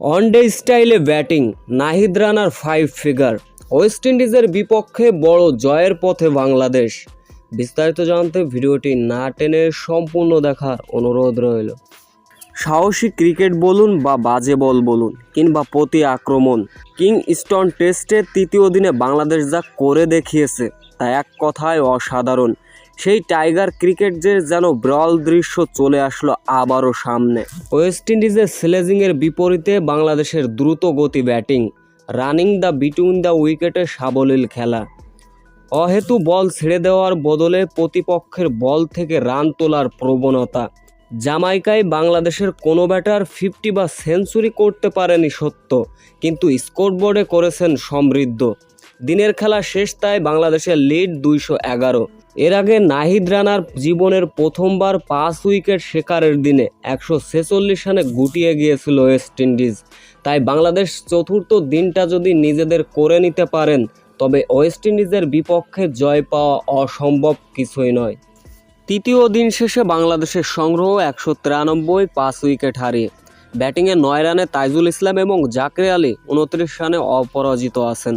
On day স্টাইলে batting, Nahid রানার five figure west ইন্ডিজের বিপক্ষে বড় জয়ের পথে বাংলাদেশ। বিস্তারিত জানতে ভিডিওটি না টেনে সম্পূর্ণ দেখার অনুরোধ রইল। সাহসী ক্রিকেট বলুন বা বাজে বল বলুন, কিংবা প্রতি আক্রমণ, কিং স্টোন টেস্টের তৃতীয় দিনে বাংলাদেশ যা করে দেখিয়েছে, তা এক কথায় অসাধারণ। সেই টাইগার ক্রিকেট যে যেন ব্রল দৃশ্য চলে আসলো আবারও সামনে। ওয়েস্ট ইন্ডিজের স্লেজিংয়ের বিপরীতে বাংলাদেশের দ্রুত গতি batting, running the between the উইকেটে সাবলীল খেলা। অহেতু বল ছেড়ে দেওয়ার বদলে প্রতিপক্ষের বল থেকে রান তোলার প্রবণতা। জামাইকায় বাংলাদেশের কোনো ব্যাটার ফিফটি বা সেঞ্চুরি করতে পারেনি সত্য, কিন্তু স্কোরবোর্ডে করেছেন সমৃদ্ধ। দিনের খেলা শেষ তাই বাংলাদেশের লিড দুইশো এগারো। এর আগে নাহিদ রানার জীবনের প্রথমবার পাঁচ উইকেট শেখারের দিনে একশো ছেচল্লিশ রানে গুটিয়ে গিয়েছিল ওয়েস্ট ইন্ডিজ। তাই বাংলাদেশ চতুর্থ দিনটা যদি নিজেদের করে নিতে পারেন, তবে ওয়েস্ট ইন্ডিজের বিপক্ষে জয় পাওয়া অসম্ভব কিছুই নয়। তৃতীয় দিন শেষে বাংলাদেশের সংগ্রহ একশো তিরানব্বই পাঁচ উইকেট হারিয়ে। ব্যাটিংয়ে নয় রানে তাইজুল ইসলাম এবং জাকরে আলী উনত্রিশ রানে অপরাজিত আছেন।